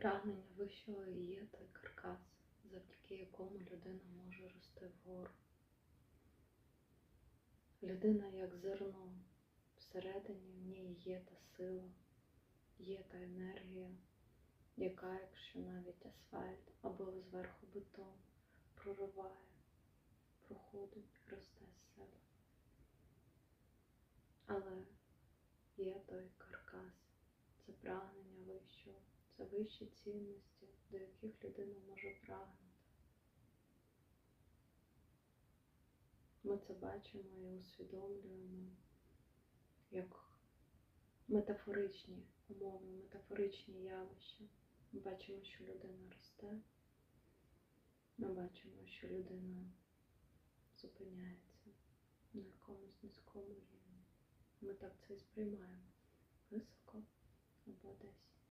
Прагнення вищого і є той каркас, завдяки якому людина може рости вгору. Людина як зерно, всередині в ній є та сила, є та енергія, яка, якщо навіть асфальт або зверху бетон прориває, проходить, росте з себе. Але є той каркас, це вищі цінності, до яких людина може прагнути. Ми це бачимо і усвідомлюємо як метафоричні умови, метафоричні явища. Ми бачимо, що людина росте, ми бачимо, що людина зупиняється на якомусь низькому рівні. Ми так це і сприймаємо високо